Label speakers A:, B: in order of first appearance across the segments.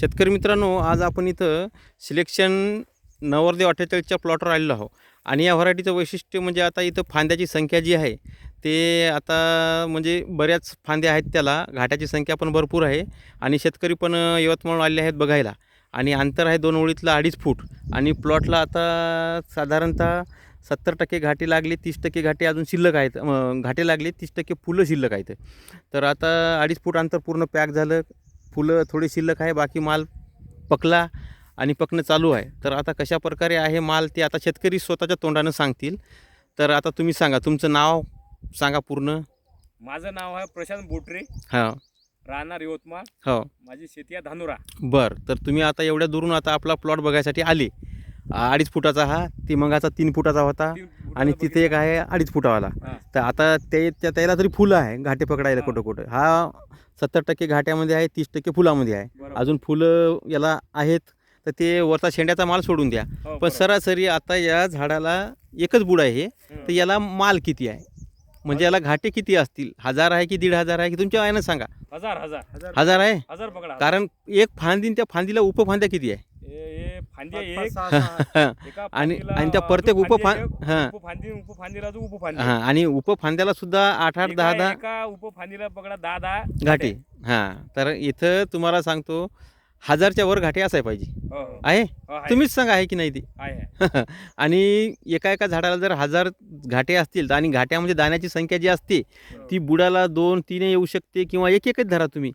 A: शेतकरी मित्रांनो आज आपण इथं सिलेक्शन नवरदेव अठ्ठेचाळीसच्या प्लॉटवर आलेलो आहो आणि या व्हरायटीचं वैशिष्ट्य म्हणजे आता इथं फांद्याची संख्या जी आहे ते आता म्हणजे बऱ्याच फांद्या आहेत त्याला. घाटाची संख्या पण भरपूर आहे आणि शेतकरी पण यवतमाळ आले आहेत बघायला. आणि अंतर आहे दोन ओळीतलं अडीच फूट. आणि प्लॉटला आता साधारणतः सत्तर टक्के घाटे लागले तीस टक्के घाटे अजून शिल्लक आहेत. घाटे लागले तीस टक्के फुलं शिल्लक आहेत. तर आता अडीच फूट अंतर पूर्ण पॅक झालं. फुलं थोडी शिल्लक आहे बाकी माल पकला आणि पकणं चालू आहे. तर आता कशा प्रकारे आहे माल ते आता शेतकरी स्वतःच्या तोंडानं सांगतील. तर आता तुम्ही सांगा तुमचं नाव सांगा पूर्ण.
B: माझं नाव आहे प्रशांत बोटरे.
A: हां.
B: राहणार यवतमाळ.
A: हो.
B: माझी शेती आहे धानुरा.
A: बरं तर तुम्ही आता एवढ्या दुरून आता आपला प्लॉट बघायसाठी आले. अडीच फुटाचा हा ती मगाचा तीन फुटाचा होता
B: तीन फुटाचा
A: आणि तिथे एक आहे अडीच फुटावाला.
B: हा.
A: तर आता ते त्या त्याला तरी फुलं आहे घाटे पकडायला. कुठं कुठं हा सत्तर टक्के घाट्यामध्ये आहे तीस टक्के फुलामध्ये आहे. अजून फुलं याला आहेत तर ते वरचा शेंड्याचा माल सोडून द्या.
B: हो,
A: पण. सरासरी आता या झाडाला एकच बुड आहे. तर याला माल किती आहे? म्हणजे याला घाटे किती असतील? हजार आहे की दीड हजार आहे की तुमच्या आहे सांगा.
B: हजार हजार.
A: हजार आहे?
B: हजार पकडा.
A: कारण एक फांदी त्या फांदीला उपफांद्या किती आहे?
B: फांदी एक.
A: आणि- आणि त्या प्रत्येक
B: अजून
A: उपफां-
B: फांदी आहे,
A: हां.
B: उपफांदी उपफांदीला उपफांदी
A: हां आणि उपफांद्याला सुद्धा आठ आठ दहा दहा
B: एका उपफांदीला पकडा दहा दहा
A: घाटे. हां तर इथं तुम्हाला सांगतो हजारच्या वर घाटे असाय पाहिजे.
B: हो, हो.
A: आहे?
B: हो, आहे.
A: तुम्हीच सांगा आहे की नाही ती. आणि एका एका झाडाला जर हजार घाटे असतील तर आणि घाट्यामध्ये दाण्याची संख्या जी असते ती बुडाला दोन तीन येऊ शकते किंवा एक एकच धरा तुम्ही.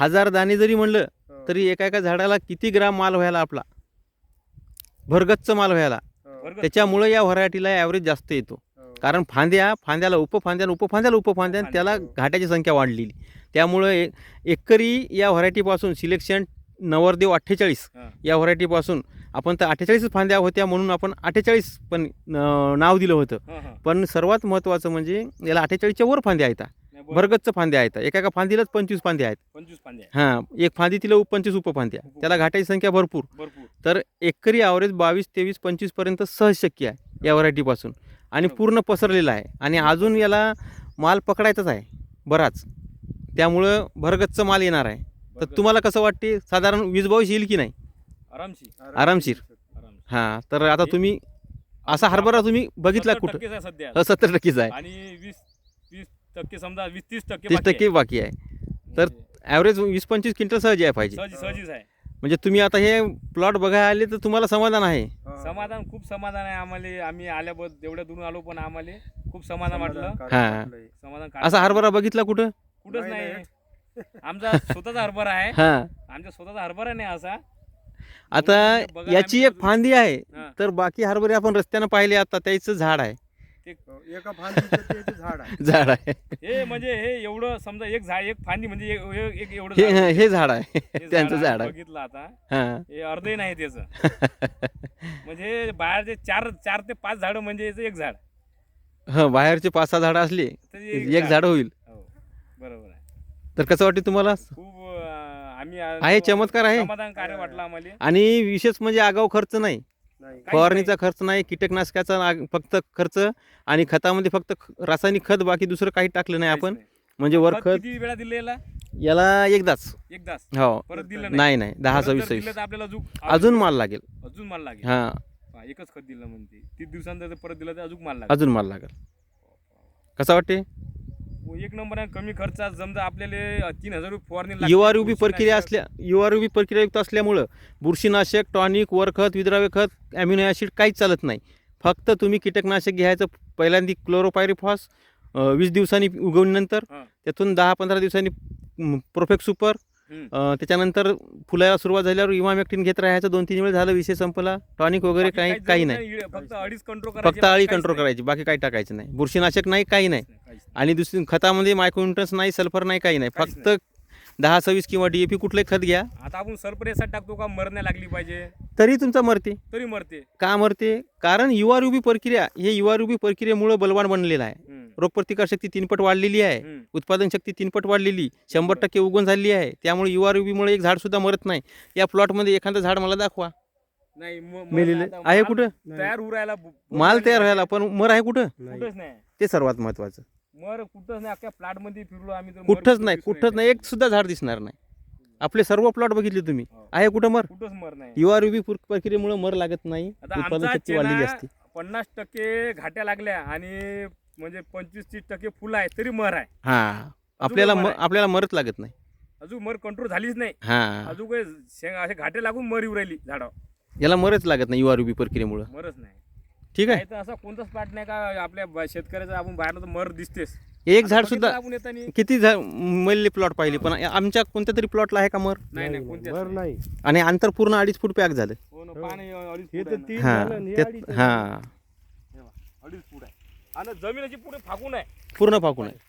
A: हजार दाणे जरी म्हणलं तरी एका एका झाडाला किती ग्राम माल व्हायला आपला? भरगच्च माल व्हायला.
B: वर्ग-
A: त्याच्यामुळं या व्हरायटीला ॲव्हरेज जास्त येतो. कारण फांद्या फांद्याला उपफांद्या उपफांद्याला उपफांद्या आणि त्याला घाट्याची संख्या वाढलेली. त्यामुळं एकरी या व्हरायटीपासून सिलेक्शन नवरदेव अठ्ठेचाळीस
B: हां.
A: या व्हरायटीपासून आपण तर अठ्ठेचाळीस फांद्या होत्या म्हणून आपण अठ्ठेचाळीस पण नाव दिलं होतं.
B: हां, हां.
A: पण सर्वात महत्त्वाचं म्हणजे याला अठ्ठेचाळीसच्या वर फांद्या आहेत. भरगच्च फांद्या आहेत. एका एका फांदीलाच पंचवीस फांद्या आहेत.
B: पंचवीस फांदी आहे.
A: हां एक फांदी तिला उप- पंचवीस उपफांद्या त्याला घाटाची संख्या भरपूर.
B: भरपूर.
A: तर एकरी ॲव्हरेज बावीस तेवीस पंचवीसपर्यंत सहज शक्य आहे या व्हरायटीपासून. आणि. पूर्ण पसरलेला आहे. आणि अजून याला माल पकडायचाच आहे. बराच. त्यामुळं भरगच्च माल येणार आहे. तर तुम्हाला कसं वाटते? साधारण वीज बावीस येईल की नाही?
B: आरामशी
A: आरामशीर.
B: आरामशी.
A: हां तर आता तुम्ही असा हरभरा तुम्ही बघितला कुठं? हो सत्तर टक्केच आहे.
B: आणि वीस टक्के समजा वीस तीस टक्के
A: तीस
B: बाकी
A: टक्के बाकी आहे. तर
B: म्हणजे
A: ॲव्हरेज वीस पंचवीस क्विंटल सहज आहे पाहिजे.
B: सहजी सहजीच आहे.
A: म्हणजे तुम्ही आता हे प्लॉट बघायला आले तर तुम्हाला समाधान आहे.
B: समाधान खूप समाधान आहे आम्हाला. आम्ही आल्याबद्दल एवढ्या दूरून आलो पण आम्हाला खूप समाधान वाटलं.
A: हां.
B: समाधान
A: असा हरभरा बघितला कुठं?
B: कुठंच
C: नाही,
B: नाही. आमचा स्वतःचा हरभरा आहे.
A: हां.
B: आमच्या स्वतःचा हरभरा नाही असा.
A: आता
B: म्हणून बघा
A: याची
B: आम्ही
A: एक फांदी आहे.
B: हां.
A: तर बाकी हरभरे आपण रस्त्यानं पाहिले आता त्याचं झाड आहे.
C: एका फांदीचं ते झाड आहे.
A: झाड आहे.
B: हे म्हणजे हे एवढं समजा एक झाड एक फांदी म्हणजे एक एक- एक एवढं
A: हे
B: झाड.
A: हे झाड आहे.
B: हे
A: त्यांचं झाड आहे.
B: बघितलं आता.
A: हां.
B: हे अर्धही नाही त्याचं. म्हणजे बाहेरचे चार चार ते पाच झाडं म्हणजे याचं एक झाड.
A: हं बाहेरचे पाच सहा झाडं असले
B: तर
A: एक झाड. होईल.
B: हो बरोबर आहे.
A: तर कसं वाटते तुम्हाला?
B: खूप अं, आम्ही
A: आहे, चमत्कार आहे.
B: समाधान कार्य वाटलं आम्हाला.
A: आणि विशेष म्हणजे आगाऊ खर्च नाही. फवारणीचा खर्च नाही कीटकनाशकाचा फक्त खर्च आणि खतामध्ये फक्त रासायनिक खत बाकी दुसरं काही टाकलं नाही आपण. म्हणजे वर
B: खत किती वेळा दिले याला?
A: एकदाच.
B: एकदाच?
A: हो.
B: परत दिलं
A: नाही नाही. दहा सव्वीस सव्वीस.
B: आपल्याला अजून
A: माल लागेल.
B: अजून माल लागेल.
A: हां.
B: एकच खत दिलं म्हणते. तीस दिवसांतर परत दिलं तर अजून माल लागेल.
A: अजून माल लागेल. कसा वाटते
B: एक नंबर कमी खर्चात समजा आपल्याला तीन हजार रुपये फवारणी लागते.
A: युवा रुबी
B: बुरशीनाशक-
A: प्रक्रिया असल्या युवा रुबी प्रक्रियायुक्त असल्यामुळं बुरशीनाशक टॉनिक वरखत विद्राव्य खत ॲम्युनो ॲसिड काहीच चालत नाही. फक्त तुम्ही कीटकनाशक घ्यायचं पहिल्यांदा क्लोरोपायरिफॉस वीस दिवसांनी उगवणीनंतर
B: हां.
A: त्यातून दहा पंधरा दिवसांनी प्रोफेक्ट सुपर त्याच्यानंतर फुलायला सुरुवात झाल्यावर इमामॅक्टिन घेत राहायचं दोन तीन वेळ झालं विषय संपला. टॉनिक वगैरे काही काही नाही.
B: फक्त
A: आळी कंट्रोल करायची बाकी काही टाकायचं नाही. बुरशीनाशक नाही काही नाही. आणि दुसरी खतामध्ये मायक्रोन्युट्रन्स नाही सल्फर नाही काही नाही. फक्त दहा सव्वीस किंवा डी ए पी कुठलंही खत घ्या.
B: आता आपण सरपरेसाठी टाकतो का? मरण्या लागली पाहिजे.
A: तरी तुमचा मरते.
B: तरी मरते.
A: का मरते? कारण युवा रुबी प्रक्रिया हे युवा रुबी प्रक्रियेमुळे बलवान बनलेलं आहे.
B: हम्म,
A: रोगप्रतिकार शक्ती तीनपट वाढलेली आहे. उत्पादन शक्ती तीनपट वाढलेली. शंभर टक्के उगवण झालेली आहे. त्यामुळे युवा रुबीमुळे एक झाड सुद्धा मरत नाही. या प्लॉटमध्ये एखादं झाड मला दाखवा.
B: नाही
A: आहे कुठं?
B: तयार होऊ राहिला. बु-
A: माल तयार व्हायला पण मर आहे कुठं? ते सर्वात महत्वाचं.
B: मर कुठंच नाही अख्ख्या प्लॅटमध्ये फिरलो आम्ही तर मर
A: कुठंच नाही कुठंच नाही एक सुद्धा झाड दिसणार नाही. आपले सर्व प्लॉट बघितले तुम्ही.
B: हो.
A: आहे कुठं मर?
B: कुठंच मर नाही.
A: युवा रुबी प्रक्रियेमुळे मर लागत नाही.
B: आता
A: उत्पादन
B: आमचा
A: शक्ती वाढलेली
B: चेना
A: असते.
B: पन्नास टक्के घाट्या लागल्या आणि म्हणजे पंचवीस तीस टक्के फुलं आहे तरी मर आहे.
A: हा. आपल्याला
B: मर
A: म-
B: आहे.
A: आपल्याला मरच लागत नाही.
B: अजून मर कंट्रोल झालीच नाही.
A: हा.
B: अजून काही शेंग असे घाटे लागून मर येऊ राहिली झाडावर
A: याला मरच लागत नाही युवा रुबी प्रक्रियेमुळे.
B: मरच नाही.
A: ठीक आहे.
B: असा कोणताच प्लॉट नाही का आपल्या शेतकऱ्याचा आपण बाहेर मर दिसतेस.
A: एक झाड सुद्धा
B: आपण येतानी.
A: किती झाड मल्ले प्लॉट पाहिले पण आमच्या कोणत्या तरी प्लॉटला आहे का मर?
B: नाही नाही
A: आणि अंतर पूर्ण अडीच फूट पॅक झालं.
B: हो ना,
C: हो.
B: पाणी अडीच
C: हे
B: फूट
C: तर
B: आहे ना.
C: तीन
A: हा
C: झालं आणि हे
A: ते
C: अडीच आहे.
A: हा.
B: हे बघ, अडीच फूट आहे. आणि जमिनीची पुढे फाकून आहे.
A: पूर्ण पाकून आहे.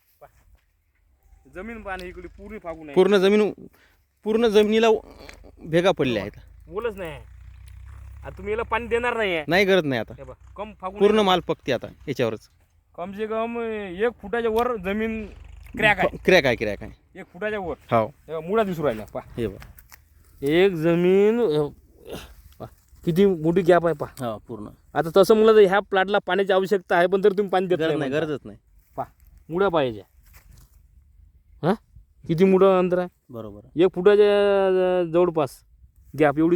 B: जमीन पाणी इकडे पूर्ण फाकून आहे.
A: पूर्ण जमीन पूर्ण जमिनीला भेगा पडल्या आहेत.
B: बोलच नाही. आता तुम्ही याला पाणी देणार नाही
A: नाही गरज नाही आता.
B: हे कम फाकून
A: पूर्ण. माल पकते आता याच्यावरच.
B: कम से कम एक फुटाच्या वर जमीन क्रॅक आहे.
A: क्रॅक आहे क्रॅक आहे.
B: एक फुटाच्या वर.
A: हो.
B: मुळा दिसू राहिला पा
A: हे बघ.
B: एक जमीन पहा, किती मोठी गॅप आहे पा
A: हो पूर्ण.
B: आता तसं म्हणलं तर ह्या प्लॉटला पाण्याची आवश्यकता आहे पण तरी तुम्ही पाणी देत
A: गरज नाही
B: म्हणता.
A: गरजच नाही.
B: पा मुळा पाहिजे. हां? किती मोठं अंतर आहे?
A: बरोबर
B: एक फुटाच्या अं, जवळपास गॅप एवढी